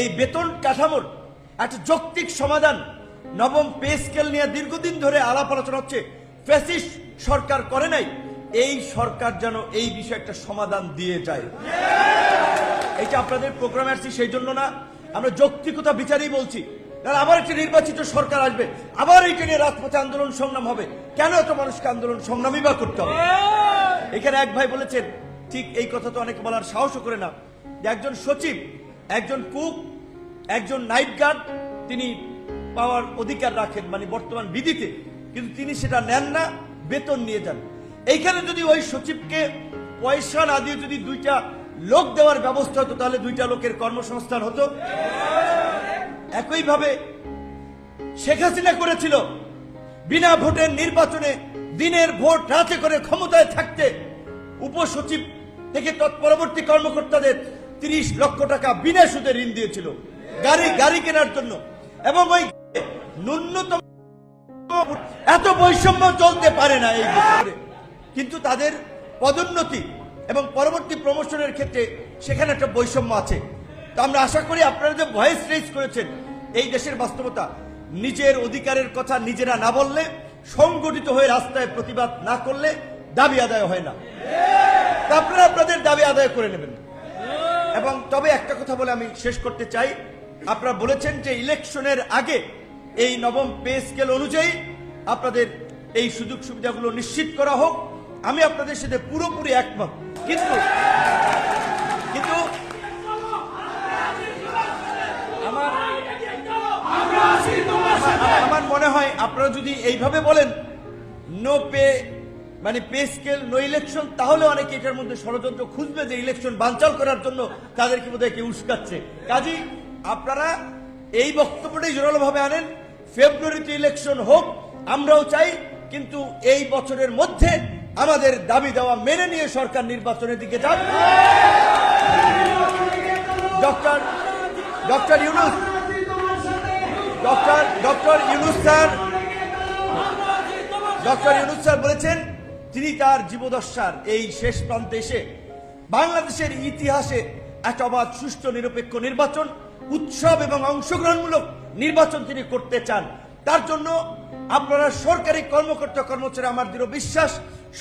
এই বেতন কাঠামোর একটা যৌক্তিক সমাধান নবম পে স্কেল নিয়ে দীর্ঘদিন ধরে আলাপ আলোচনা হচ্ছে। ফ্যাসিস্ট সরকার করে নাই, এই সরকার যেন এই বিষয়ে একটা সমাধান দিয়ে যায়। এটা আপনাদের প্রোগ্রামে আসছি, সেই জন্য না, আমরা যৌক্তিকতা বিচারেই বলছি। কারণ আবার একটি নির্বাচিত সরকার আসবে, আবার এইটা নিয়ে রাজপথে আন্দোলন সংগ্রাম হবে। কেন এত মানুষকে আন্দোলন সংগ্রামই বা করতে হবে? এখানে এক ভাই বলেছেন, ঠিক এই কথা তো অনেকে বলার সাহসও করে না, যে একজন সচিব একজন কুক, একজন নাইট গার্ড, তিনি পাওয়ার অধিকার রাখেন মানে বর্তমান বিধিতে, কিন্তু তিনি সেটা নেন না, বেতন নিয়ে যান। এইখানে যদি ওই সচিবকে পয়সা না দিয়ে যদি দুইটা লোক দেওয়ার ব্যবস্থা হতো, তাহলে দুইটা লোকের কর্মসংস্থান হতো। একইভাবে শেখ হাসিনা করেছিল, বিনা ভোটের নির্বাচনে দিনের ভোট রাতে করে ক্ষমতায় থাকতে, উপসচিব থেকে তৎপরবর্তী কর্মকর্তাদের তিরিশ লক্ষ টাকা বিনা সুদে ঋণ দিয়েছিল। গাড়ি গাড়ি কেনার জন্য। এবং ওই ন্যূনতম এত বৈষম্য চলতে পারে না এই কিন্তু তাদের পদোন্নতি এবং পরবর্তী প্রমোশনের ক্ষেত্রে সেখানে একটা বৈষম্য আছে। তো আমরা আশা করি আপনারা যে ভয়েস রেজ করেছেন, এই দেশের বাস্তবতা, নিজের অধিকারের কথা নিজেরা না বললে, সংগঠিত হয়ে রাস্তায় প্রতিবাদ না করলে দাবি আদায় হয় না। আপনারা আপনাদের দাবি আদায় করে নেবেন। এবং তবে একটা কথা বলে আমি শেষ করতে চাই। আপনারা বলেছেন যে ইলেকশনের আগে এই নবম পে স্কেল অনুযায়ী আপনাদের এই সুযোগ সুবিধাগুলো নিশ্চিত করা হোক। আমি আপনাদের সাথে পুরোপুরি একমত। কিন্তু কিন্তু আমার মনে হয় আপনারা যদি এইভাবে বলেন নো পে মানে পে স্কেল নো ইলেকশন তাহলে অনেকে এটার মধ্যে ষড়যন্ত্র খুঁজবে যে ইলেকশন বানচাল করার জন্য তাদেরকে বোধহয় কেউ উস্কাচ্ছে। কাজী আপনারা এই বক্তব্যটাই জোরালোভাবে আনেন ফেব্রুয়ারিতে ইলেকশন হোক, আমরাও চাই, কিন্তু এই বছরের মধ্যে আমাদের দাবি দেওয়া মেনে নিয়ে সরকার নির্বাচনের দিকে যান doctor doctor Yunus, doctor doctor Yunus sir, doctor Yunus sir বলেছেন তিনি তার জীবদশার এই শেষ প্রান্তে এসে বাংলাদেশের ইতিহাসে এক অবাধ, সুষ্ঠু, নিরপেক্ষ নির্বাচন, উৎসব এবং অংশগ্রহণমূলক নির্বাচন তিনি করতে চান, তার জন্য আপনারা সরকারি কর্মকর্তা কর্মচারী আমার দৃঢ় বিশ্বাস,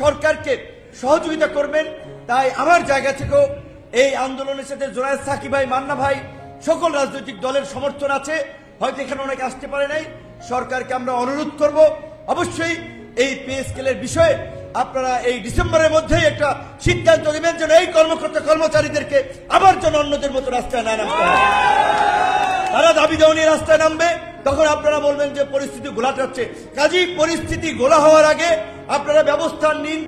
সরকারকে সহযোগিতা করবেন। তাই আমার জায়গা থেকেও এই আন্দোলনের সাথে জোনায়দ সাকি ভাই, মান্না ভাই, সকল রাজনৈতিক দলের সমর্থন আছে। হয়তো এখানে অনেকে আসতে পারে নাই। সরকারকে আমরা অনুরোধ করব। অবশ্যই এই পে স্কেলের বিষয়ে আপনারা এই ডিসেম্বরের মধ্যেই একটা সিদ্ধান্ত নেবেন যেন এই কর্মকর্তা কর্মচারীদেরকে আবার যেন অন্যদের মতো রাস্তায় না নামতে হয়। তারা দাবি দেওয়া রাস্তায় নামবে। তখন আপনারা বলবেন যে পরিস্থিতি গোলাটাচ্ছে কাজী, পরিস্থিতি গোলা হওয়ার আগে আপনারা ব্যবস্থা নিন।